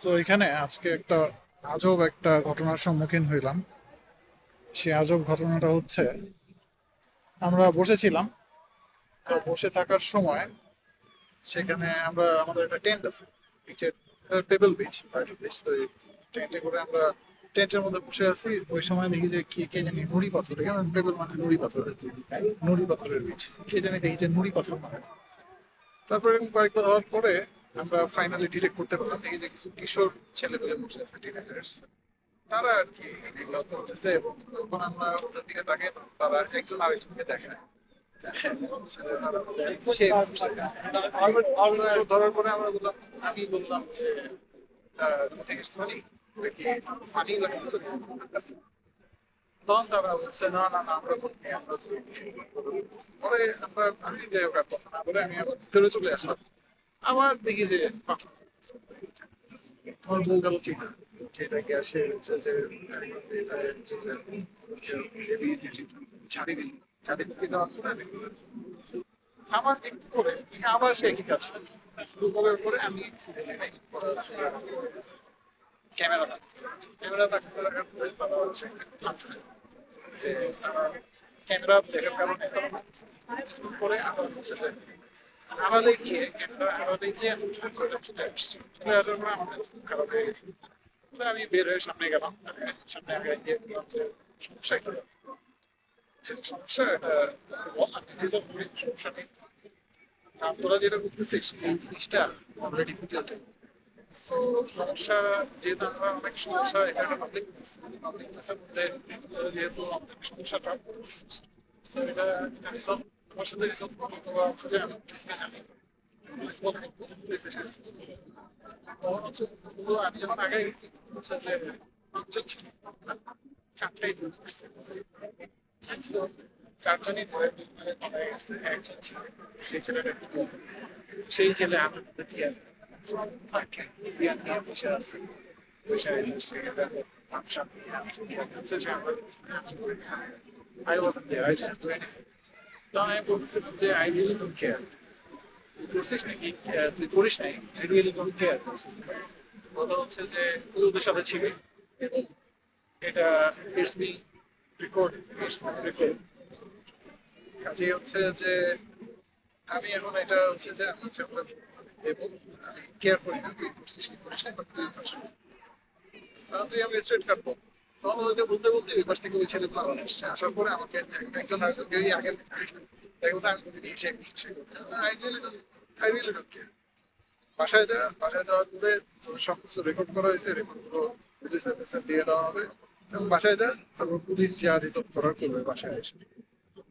So এখানে আজকে একটা আজব একটা ঘটনার সম্মুখীন হইলাম। সে আজব ঘটনাটা হচ্ছে, আমরা বসেছিলাম। তো বসে থাকার সময় সেখানে আমরা, আমাদের একটা টেন্ট আছে। বিচের পেবল বিচ পার্টি বিচ তো টেন্টে করে আমরা টেন্টের মধ্যে বসে আছি। ওই সময় দেখি যে কি, কে জানি নুড়ি পাথর, এখানে পেবল মানে নুড়ি পাথর আর কি। নুড়ি পাথরের বিচ কে জানি দেখি যে নুড়ি পাথর মানে। তারপরে কয়েকবার হওয়ার পরে আমরা ফাইনালি ডিটেক্ট করতে পারলাম। দেখি যে কিছু কিশোর ছেলেপেলে বসে আছে টিনেজার্স তারা আর কি এগুলো করতেছে যখন আমরা ওদের দিকে তারা একজন আরেকজনকে দেখায় আমি বললাম যে ফানি লাগতেছে তখন তারা বলছে, না না না, আমরা আমরা পরে আমরা, আমি কথা না বলে আমি আবার ভিতরে চলে আসলাম। আবার দেখি যে আমার বউ গেল চিন্তা চিন্তা গিয়ে আসে, হচ্ছে যে ছাড়ি দিল ছাড়ি দিতে দেওয়ার পরে আমার একটু করে আবার সে একই কাজ শুরু করার পরে আমি হচ্ছে ক্যামেরা থামছে, যে তারা ক্যামেরা দেখার কারণে। কিছুক্ষণ আবার হচ্ছে যে আড়ালে গিয়ে আড়ালে গিয়ে বুঝতে তো এটা চলে আসছি। চলে আসার পরে আমার অবস্থা খারাপ হয়ে গেছে। আমি বের হয়ে সামনে গেলাম। সামনে আগে গিয়ে বললাম যে, সমস্যা কি? এটা কারণ তোরা যেটা করতেছিস এই জিনিসটা অলরেডি ভিডিওতে সো সমস্যা যেহেতু আমরা অনেক সমস্যা এখানে পাবলিক পাবলিক মধ্যে যেহেতু অনেক সমস্যাটা এটা তোমার সাথে রিজলভ করব অথবা হচ্ছে যে আমি পুলিশকে জানি পুলিশ বলব পুলিশ এসে তখন হচ্ছে ওগুলো আমি যখন আগে গেছি হচ্ছে যে পাঁচজন ছিল চারটাই ভুল করছে চারজনই ধরে ধরে ধরা গেছে একজন ছিল সেই ছেলেটা একটু সেই ছেলে আমার টিয়ার টিয়ার নিয়ে বসে আছে বসে আছে সেখানে নিয়ে আমি করি I wasn't there I do anything তো আমি বলছিলাম যে আই রিয়েলি ডোন্ট কেয়ার তুই করছিস নাকি? তুই করিস নাই? আই রিয়েলি ডোন্ট কেয়ার কথা হচ্ছে যে, তুই ওদের সাথে ছিলি। এবং এটা it's B record it's record কাজে হচ্ছে যে, আমি এখন এটা হচ্ছে যে, আমি হচ্ছে ওগুলো দেবো। আমি কেয়ার করি না, তুই করছিস কি করিস না বাট তুই ফার্স্ট তুই আমি স্ট্রেট কাটবো তখন ওদেরকে বলতে বলতে ওই পাশ থেকে ওই ছেলে আবার আসছে। আসার পরে আমাকে একজন আরেকজনকে ওই আগে দেখব আমি করিনি সে করছে। আই বাসায় যা বাসায় যাওয়ার পরে সব কিছু রেকর্ড করা হয়েছে রেকর্ডগুলো পুলিশের কাছে দিয়ে দেওয়া হবে। এবং বাসায় যা তারপর পুলিশ যা রিজলভ করার করবে বাসায় এসে।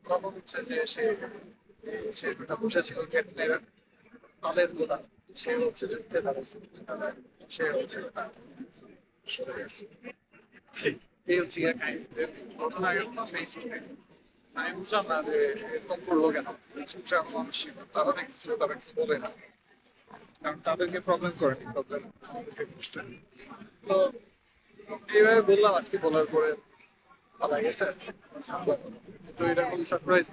তখন হচ্ছে যে সে এই ছেলেটা বসেছিল গেট মেরা তালের গোলা সে হচ্ছে যে দাঁড়াইছে। সে হচ্ছে এরকম করল কেন? সংসার মানুষ তারা দেখতেছিল তারা কিছু বলে না। কারণ তাদেরকে প্রবলেম করেনি প্রবলেম আমাদেরকে তো এইভাবে বললাম আর কি, বলার পরে পালা গেছে। কিন্তু এটা খুবই সারপ্রাইজ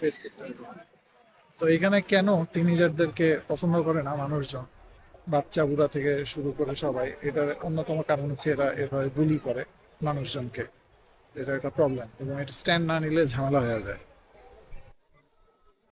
ফেস করতে হবে তো এখানে কেন টিনেজারদেরকে পছন্দ করে না মানুষজন? বাচ্চা বুড়া থেকে শুরু করে সবাই, এটার অন্যতম কারণ হচ্ছে এরা এভাবে গুলি করে মানুষজনকে। এটা একটা প্রবলেম এবং এটা স্ট্যান্ড না নিলে ঝামেলা হয়ে যায়।